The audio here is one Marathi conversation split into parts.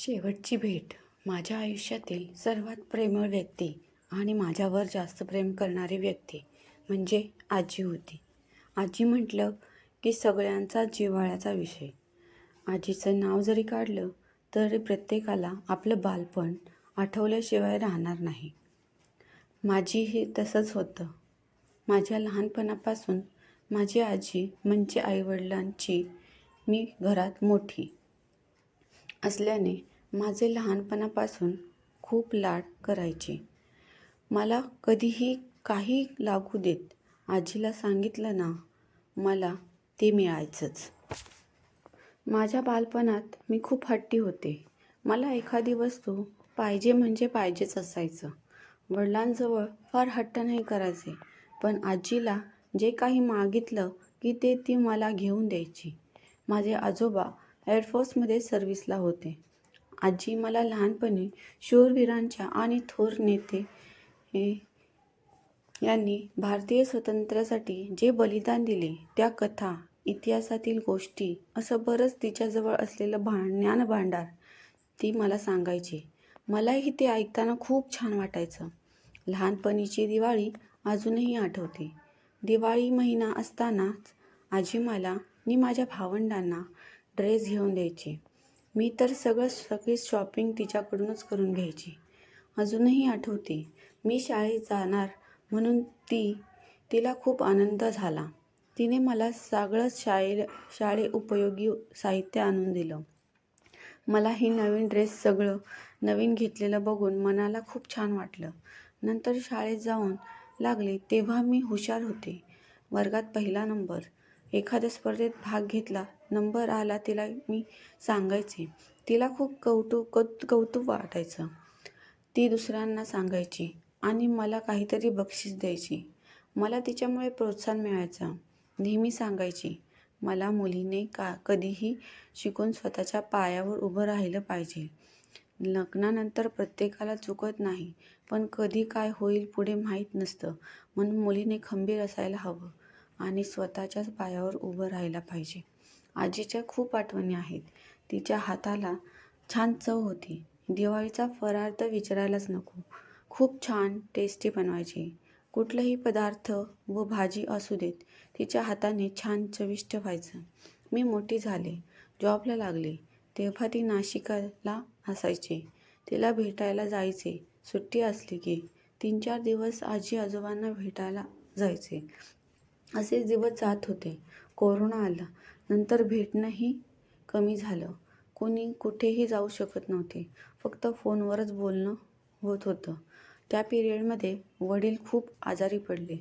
शेवटची भेट माझ्या आयुष्यातील सर्वात प्रेमळ व्यक्ती आणि माझ्यावर जास्त प्रेम करणारी व्यक्ती म्हणजे आजी होती. आजी म्हटलं की सगळ्यांचा जिव्हाळ्याचा विषय. आजीचं नाव जरी काढलं तरी प्रत्येकाला आपलं बालपण आठवल्याशिवाय राहणार नाही. माझी हे तसंच होतं. माझ्या लहानपणापासून माझी आजी म्हणजे आईवडिलांची मी घरात मोठी. असल्याने माझे लहानपणापासून खूप लाड करायचे. मला कधीही काही लागू देत आजीला सांगितलं ना मला ते मिळायचंच. माझ्या बालपणात मी खूप हट्टी होते. मला एखादी वस्तू पाहिजे म्हणजे पाहिजेच असायचं. वडिलांजवळ फार हट्ट नाही करायचे पण आजीला जे काही मागितलं की ते ती मला घेऊन द्यायची. माझे आजोबा एअरफोर्समध्ये सर्व्हिसला होते. आजी मला लहानपणी शूरवीरांच्या आणि थोर नेते हे यांनी भारतीय स्वातंत्र्यासाठी जे बलिदान दिले त्या कथा इतिहासातील गोष्टी असं बरंच तिच्याजवळ असलेलं भा ज्ञान भांडार ती मला सांगायची. मलाही ते ऐकताना खूप छान वाटायचं. लहानपणीची दिवाळी अजूनही आठवते. दिवाळी महिना असतानाच आजी मला आणि माझ्या भावंडांना ड्रेस घेऊन द्यायची. मी तर सगळं सगळी शॉपिंग तिच्याकडूनच करून घ्यायची. अजूनही आठवते. मी शाळेत जाणार म्हणून ती तिला खूप आनंद झाला. तिने मला सगळंच शाळे शाळे उपयोगी साहित्य आणून दिलं. मला ही नवीन ड्रेस सगळं नवीन घेतलेलं बघून मनाला खूप छान वाटलं. नंतर शाळेत जाऊन लागले तेव्हा मी हुशार होते. वर्गात पहिला नंबर. एखाद्या स्पर्धेत भाग घेतला नंबर आला तिला मी सांगायचे. तिला खूप कौतुक कौत कौतुक वाटायचं. ती दुसऱ्यांना सांगायची आणि मला काहीतरी बक्षीस द्यायची. मला तिच्यामुळे प्रोत्साहन मिळायचं. नेहमी सांगायची मला मुलीने का कधीही शिकून स्वतःच्या पायावर उभं राहिलं पाहिजे. लग्नानंतर प्रत्येकाला चुकत नाही पण कधी काय होईल पुढे माहीत नसतं. म्हणून मुलीने खंबीर असायला हवं. आणि स्वतःच्याच पायावर उभं राहायला पाहिजे. आजीच्या खूप आठवणी आहेत. तिच्या हाताला छान चव होती. दिवाळीचा फराळ तर विचारायलाच नको. खूप छान टेस्टी बनवायची. कुठलाही पदार्थ व भाजी असू देत तिच्या हाताने छान चविष्ट व्हायचं. मी मोठी झाले. जॉबला लागले. तेव्हा ती नाशिकाला असायची. तिला भेटायला जायचे. सुट्टी असली की तीन चार दिवस आजी आजोबांना भेटायला जायचे. असे दिवस जात होते. कोरोना आला. नंतर भेटणंही कमी झालं. कोणी कुठेही जाऊ शकत नव्हते. फक्त फोनवरच बोलणं होत होतं. त्या पिरियडमध्ये वडील खूप आजारी पडले.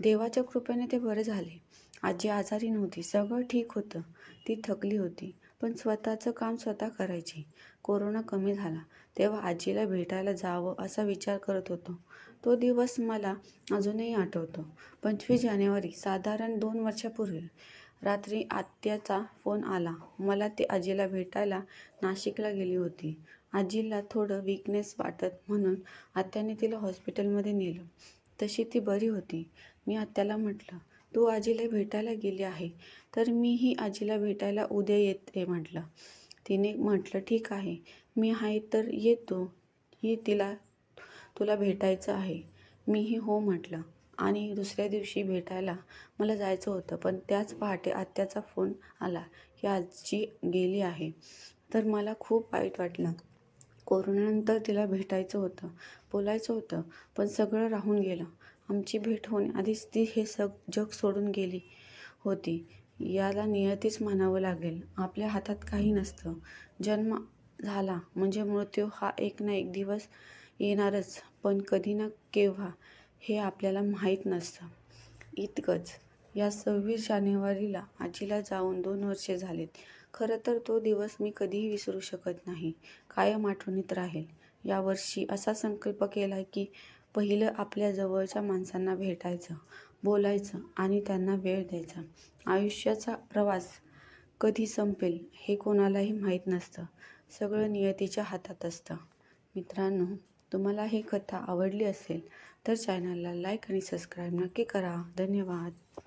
देवाच्या कृपेने ते बरे झाले. आजी आजारी नव्हती. सगळं ठीक होतं. ती थकली होती. पण स्वतःचं काम स्वतः करायची. कोरोना कमी झाला. तेव्हा आजीला भेटायला जावं असा विचार करत होतो. तो दिवस मला अजूनही आठवतो. पंचवीस जानेवारी साधारण दोन वर्षापूर्वी रात्री आत्याचा फोन आला. मला ते आजीला भेटायला नाशिकला गेली होती. आजीला थोडं विकनेस वाटत म्हणून आत्याने तिला हॉस्पिटलमध्ये नेलं. तशी ती बरी होती. मी आत्याला म्हटलं तू आजीला भेटायला गेली आहे तर मीही आजीला भेटायला उद्या येते म्हटलं. तिने म्हटलं ठीक आहे मी आहे तर येतो ही तिला तुला भेटायचं आहे. मीही हो म्हटलं. आणि दुसऱ्या दिवशी भेटायला मला जायचं होतं पण त्याच पहाटे आत्याचा फोन आला की आजी गेली आहे. तर मला खूप वाईट वाटलं. कोरोनानंतर तिला भेटायचं होतं बोलायचं होतं पण सगळं राहून गेलं. आमची भेट होण्याआधीच ती हे सग जग सोडून गेली होती. याला नियतीच म्हणावं लागेल. आपल्या हातात काही नसतं. जन्म झाला म्हणजे मृत्यू हा एक ना एक दिवस येणारच पण कधी ना केव्हा हे आपल्याला माहीत नसतं. इतकंच. या सव्वीस जानेवारीला आजीला जाऊन दोन वर्षे झालेत. खरं तर तो दिवस मी कधीही विसरू शकत नाही. कायम आठवणीत राहील. यावर्षी असा संकल्प केला की पहिलं आपल्या जवळच्या माणसांना भेटायचं बोलायचं आणि त्यांना वेळ द्यायचा. आयुष्याचा प्रवास कधी संपेल हे कोणालाही माहीत नसतं. सगळं नियतीच्या हातात असतं. मित्रांनो तुम्हाला ही कथा आवडली असेल तर चॅनलला लाईक आणि सबस्क्राईब नक्की करा. धन्यवाद.